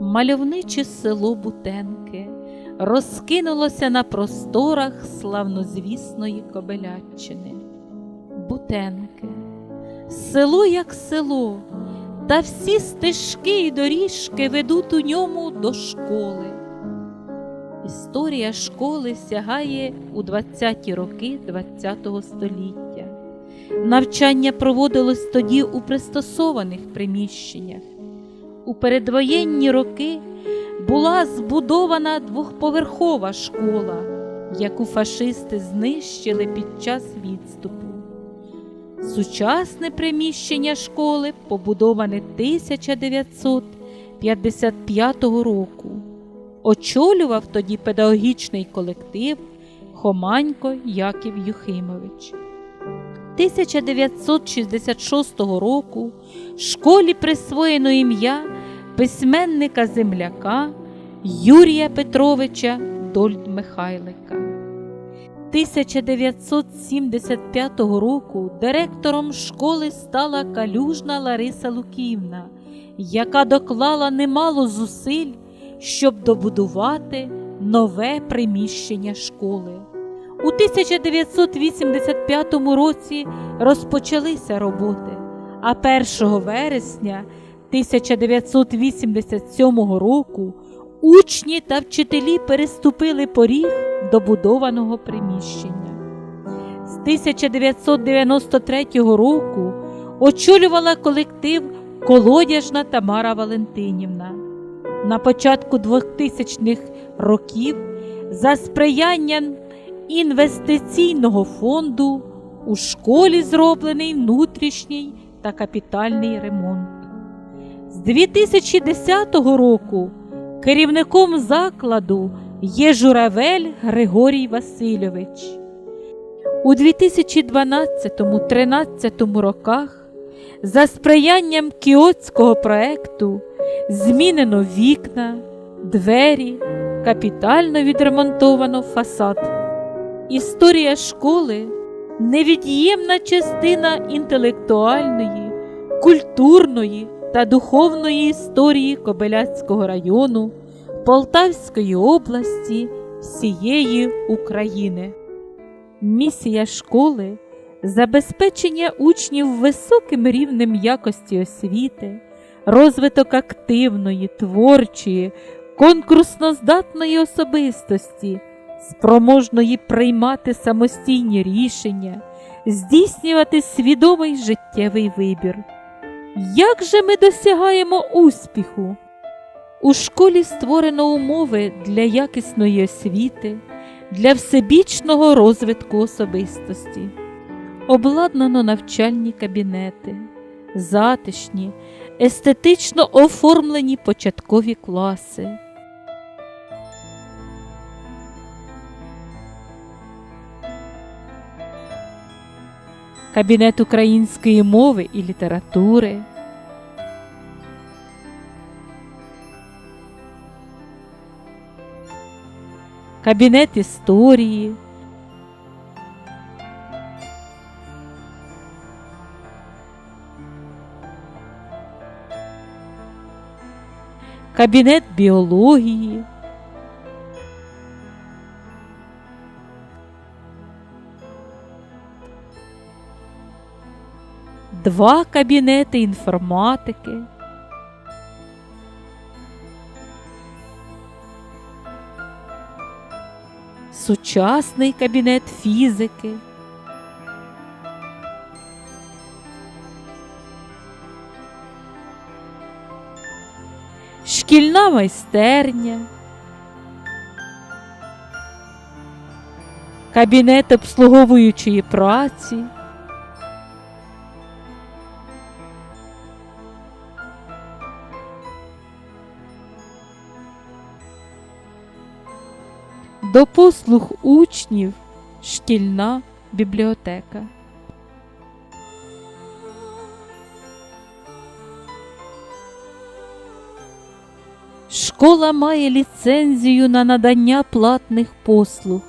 Мальовниче село Бутенки розкинулося на просторах славнозвісної Кобеляччини. Бутенки, село як село, та всі стежки й доріжки ведуть у ньому до школи. Історія школи сягає у 20-ті роки ХХ століття. Навчання проводилось тоді у пристосованих приміщеннях. У передвоєнні роки була збудована двохповерхова школа, яку фашисти знищили під час відступу. Сучасне приміщення школи побудоване 1955 року. Очолював тоді педагогічний колектив Хоманько Яків Юхимович. 1966 року школі присвоєно ім'я письменника земляка Юрія Петровича Дольд Михайлика. 1975 року директором школи стала калюжна Лариса Луківна, яка доклала немало зусиль, щоб добудувати нове приміщення школи. У 1985 році розпочалися роботи, а 1 вересня 1987 року учні та вчителі переступили поріг добудованого приміщення. З 1993 року очолювала колектив Колодяжна Тамара Валентинівна. На початку 2000-х років за сприяння інвестиційного фонду у школі зроблений внутрішній та капітальний ремонт. З 2010 року керівником закладу є Журавель Григорій Васильович. У 2012-13 роках за сприянням кіотського проекту змінено вікна, двері, капітально відремонтовано фасад. Історія школи невід'ємна частина інтелектуальної, культурної та духовної історії Кобиляцького району, Полтавської області, всієї України. Місія школи забезпечення учнів високим рівнем якості освіти, розвиток активної, творчої, конкурсноздатної особистості, спроможної приймати самостійні рішення, здійснювати свідомий життєвий вибір. Як же ми досягаємо успіху? У школі створено умови для якісної освіти, для всебічного розвитку особистості, обладнано навчальні кабінети, затишні, естетично оформлені початкові класи. Кабінет української мови і літератури. Кабінет історії. Кабінет біології. Два кабінети інформатики. Сучасний кабінет фізики. Шкільна майстерня. Кабінет обслуговуючої праці. До послуг учнів шкільна бібліотека. Школа має ліцензію на надання платних послуг.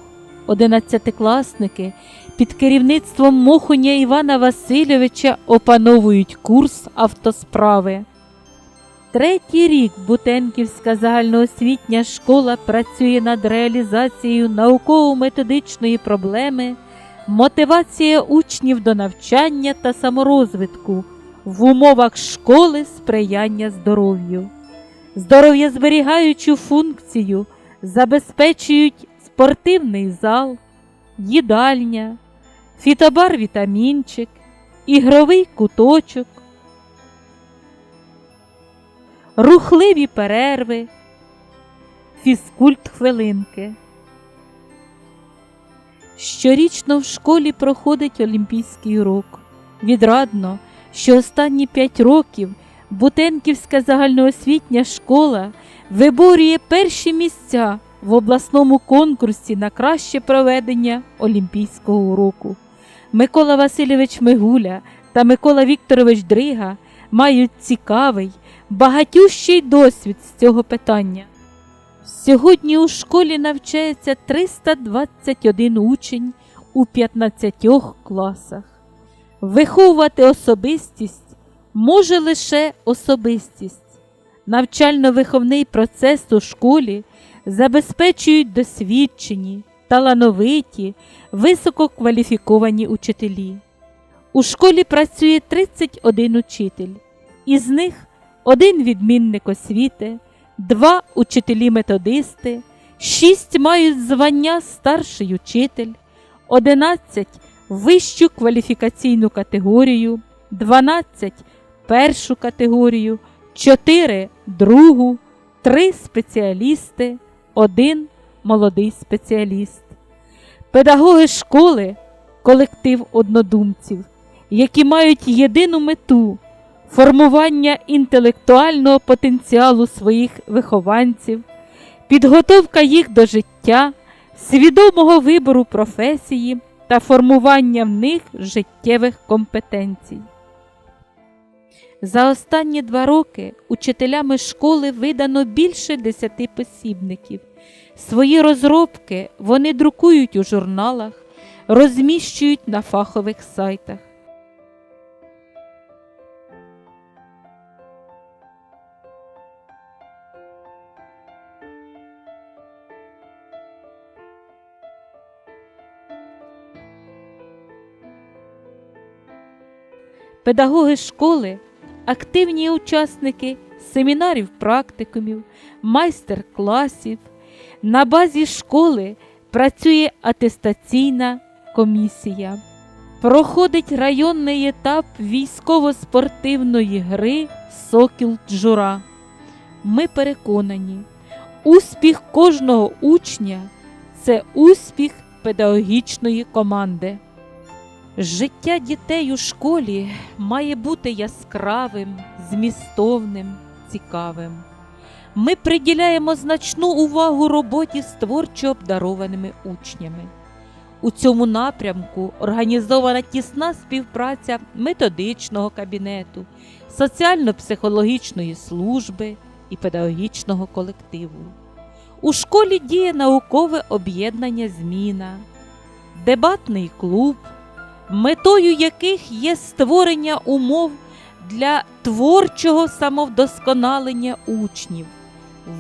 Одинадцятикласники під керівництвом Мохоня Івана Васильовича опановують курс автосправи. Третій рік Бутенківська загальноосвітня школа працює над реалізацією науково-методичної проблеми мотивація учнів до навчання та саморозвитку в умовах школи сприяння здоров'ю. Здоров'язберігаючу функцію забезпечують спортивний зал, їдальня, фітобар-вітамінчик, ігровий куточок, рухливі перерви, фізкульт хвилинки. Щорічно в школі проходить олімпійський урок. Відрадно, що останні п'ять років Бутенківська загальноосвітня школа виборює перші місця в обласному конкурсі на краще проведення олімпійського уроку. Микола Васильович Мигуля та Микола Вікторович Дрига мають цікавий, багатющий досвід з цього питання. Сьогодні у школі навчається 321 учень у 15 класах. Виховувати особистість може лише особистість. Навчально-виховний процес у школі забезпечують досвідчені, талановиті, висококваліфіковані учителі. У школі працює 31 учитель, із них один відмінник освіти, два учителі-методисти, шість мають звання старший учитель, 11 вищу кваліфікаційну категорію, 12 першу категорію, 4 другу, 3 спеціалісти, 1 молодий спеціаліст. Педагоги школи колектив однодумців, які мають єдину мету формування інтелектуального потенціалу своїх вихованців, підготовка їх до життя, свідомого вибору професії та формування в них життєвих компетенцій. За останні два роки учителями школи видано більше десяти посібників. Свої розробки вони друкують у журналах, розміщують на фахових сайтах. Педагоги школи активні учасники семінарів, практикумів, майстер-класів. На базі школи працює атестаційна комісія. Проходить районний етап військово-спортивної гри Сокіл Джура. Ми переконані, успіх кожного учня це успіх педагогічної команди. Життя дітей у школі має бути яскравим, змістовним, цікавим. Ми приділяємо значну увагу роботі з творчо обдарованими учнями. У цьому напрямку організована тісна співпраця методичного кабінету, соціально-психологічної служби і педагогічного колективу. У школі діє наукове об'єднання Зміна, дебатний клуб метою яких є створення умов для творчого самовдосконалення учнів,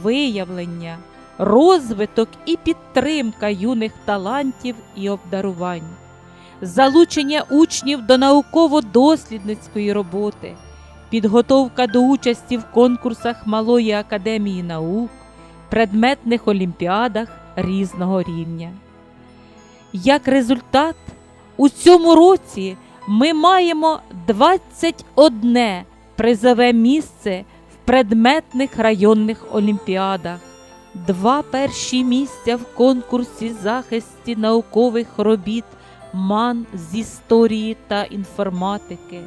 виявлення, розвиток і підтримка юних талантів і обдарувань, залучення учнів до науково-дослідницької роботи, підготовка до участі в конкурсах Малої академії наук, предметних олімпіадах різного рівня. Як результат, у цьому році ми маємо 21 призове місце в предметних районних олімпіадах, два перші місця в конкурсі захисті наукових робіт МАН з історії та інформатики.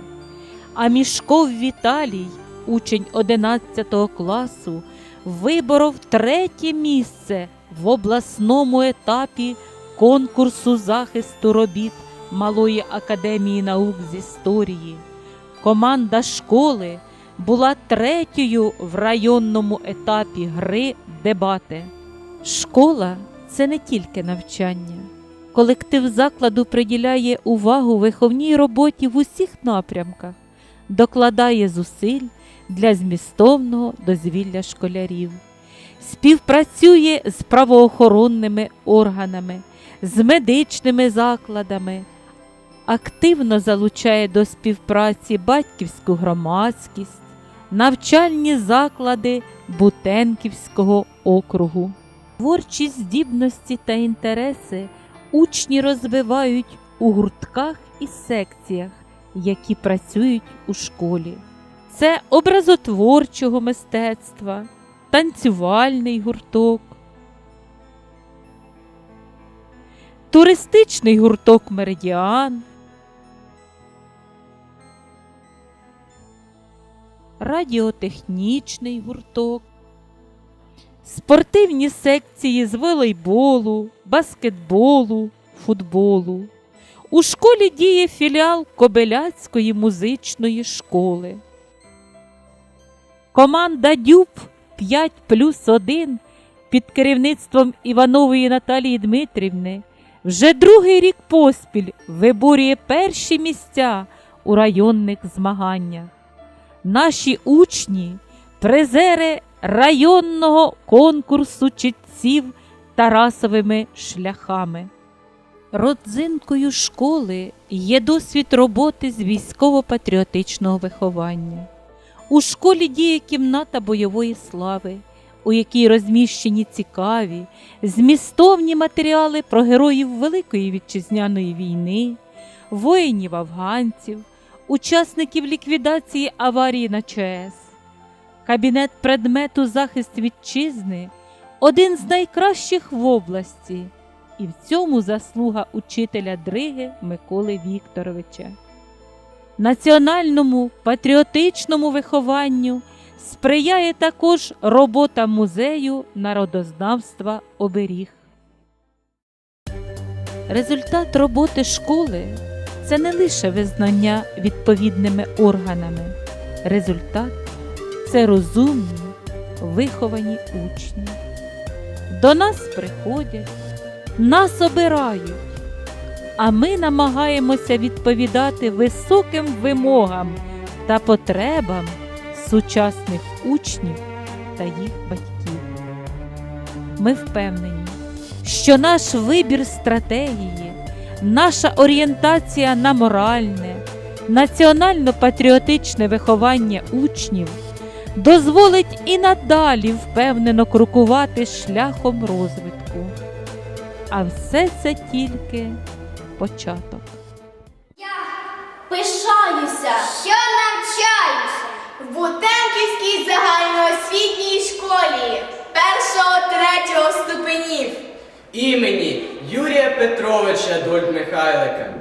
А Мішков Віталій, учень 11 класу, виборов третє місце в обласному етапі конкурсу захисту робіт Малої академії наук з історії. Команда школи була третьою в районному етапі гри дебати. Школа це не тільки навчання. Колектив закладу приділяє увагу виховній роботі в усіх напрямках, докладає зусиль для змістовного дозвілля школярів. Співпрацює з правоохоронними органами, з медичними закладами, активно залучає до співпраці батьківську громадськість, навчальні заклади Бутенківського округу. Творчі здібності та інтереси учні розвивають у гуртках і секціях, які працюють у школі. Це образотворчого мистецтва, танцювальний гурток, туристичний гурток Меридіан, радіотехнічний гурток, спортивні секції з волейболу, баскетболу, футболу. У школі діє філіал Кобеляцької музичної школи. Команда Дюб 5 плюс 1 під керівництвом Іванової Наталії Дмитрівни вже другий рік поспіль виборює перші місця у районних змаганнях. Наші учні призери районного конкурсу читців Тарасовими шляхами. Родзинкою школи є досвід роботи з військово-патріотичного виховання. У школі діє кімната бойової слави, у якій розміщені цікаві, змістовні матеріали про героїв Великої Вітчизняної війни, воїнів афганців, учасників ліквідації аварії на ЧАЕС. Кабінет предмету захист вітчизни один з найкращих в області, і в цьому заслуга учителя Дриги Миколи Вікторовича. Національному патріотичному вихованню сприяє також робота музею народознавства оберіг. Результат роботи школи це не лише визнання відповідними органами. Результат це розумні, виховані учні. До нас приходять, нас обирають, а ми намагаємося відповідати високим вимогам та потребам сучасних учнів та їх батьків. Ми впевнені, що наш вибір стратегії, наша орієнтація на моральне, національно-патріотичне виховання учнів дозволить і надалі впевнено крокувати шляхом розвитку. А все це тільки початок. Я Пишаюся Що навчаюся? в Бутенківській загальноосвітній школі першого-третього ступенів. Імені Юрія Петровича Дольд Михайлика.